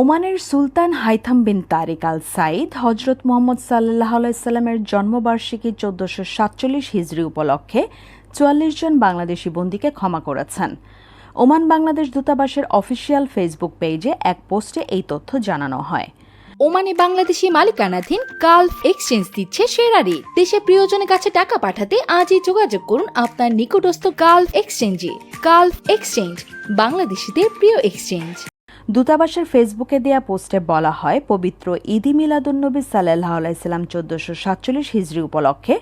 ওমানের সুলতান Haitham bin Tariq Al Said হজরত মোহাম্মদ সাল্লাহ আলাইসাল্লামের জন্মবার্ষিকী চোদ্দশো সাতচল্লিশ হিজড়ি উপলক্ষে চুয়াল্লিশ জন বাংলাদেশি বন্দীকে ক্ষমা করেছেন। ওমান বাংলাদেশ দূতাবাসের অফিসিয়াল ফেসবুক পেজে এক পোস্টে এই তথ্য জানানো হয়। ওমানে বাংলাদেশি মালিকানাধীন গালফ এক্সচেঞ্জ দিচ্ছে সেরা রেট দেশে প্রিয়জনের কাছে টাকা পাঠাতে আজই যোগাযোগ করুন আপনার নিকটস্থ গালফ এক্সচেঞ্জে। গালফ এক্সচেঞ্জ, বাংলাদেশিদের প্রিয় এক্সচেঞ্জ। দূতাবাসের ফেসবুকে দেয়া পোস্টে বলা হয়, পবিত্র ঈদি মিলাদুন্নবী সাল্লাহ আলাইসাল্লাম চোদ্দশো সাতচল্লিশ হিজড়ি উপলক্ষে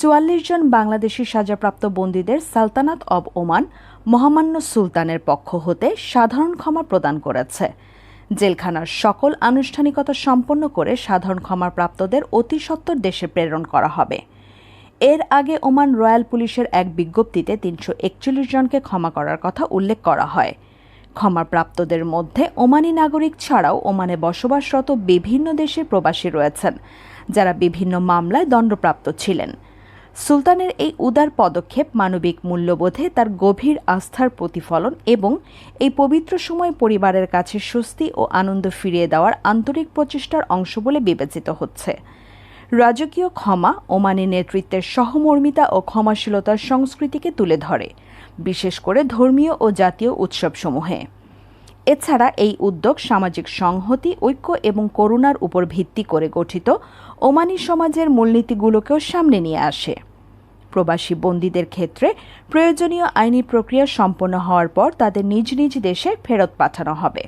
চুয়াল্লিশ জন বাংলাদেশি সাজাপ্রাপ্ত বন্দীদের সালতানাত অব ওমান, মহামান্য সুলতানের পক্ষ হতে সাধারণ ক্ষমা প্রদান করেছে। জেলখানার সকল আনুষ্ঠানিকতা সম্পন্ন করে সাধারণ ক্ষমার প্রাপ্তদের অতি সত্বর দেশে প্রেরণ করা হবে। এর আগে ওমান রয়্যাল পুলিশের এক বিজ্ঞপ্তিতে তিনশো একচল্লিশ জনকে ক্ষমা করার কথা উল্লেখ করা হয়। ক্ষমাপ্রাপ্তদের মধ্যে ওমানি নাগরিক ছাড়াও ওমানে বসবাসরত বিভিন্ন দেশের প্রবাসী রয়েছেন, যারা বিভিন্ন মামলায় দণ্ডপ্রাপ্ত ছিলেন। সুলতানের এই উদার পদক্ষেপ মানবিক মূল্যবোধে তার গভীর আস্থার প্রতিফলন এবং এই পবিত্র সময় পরিবারের কাছে স্বস্তি ও আনন্দ ফিরিয়ে দেওয়ার আন্তরিক প্রচেষ্টার অংশ বলে বিবেচিত হচ্ছে। রাজকীয় ক্ষমা ওমানি নেতৃত্বের সহমর্মিতা ও ক্ষমাশীলতার সংস্কৃতিকে তুলে ধরে, বিশেষ করে ধর্মীয় ও জাতীয় উৎসবসমূহে। এছাড়া এই উদ্যোগ সামাজিক সংহতি, ঐক্য এবং করুণার উপর ভিত্তি করে গঠিত ওমানি সমাজের মূলনীতিগুলোকেও সামনে নিয়ে আসে। প্রবাসী বন্দীদের ক্ষেত্রে প্রয়োজনীয় আইনি প্রক্রিয়া সম্পন্ন হওয়ার পর তাদের নিজ নিজ দেশে ফেরত পাঠানো হবে।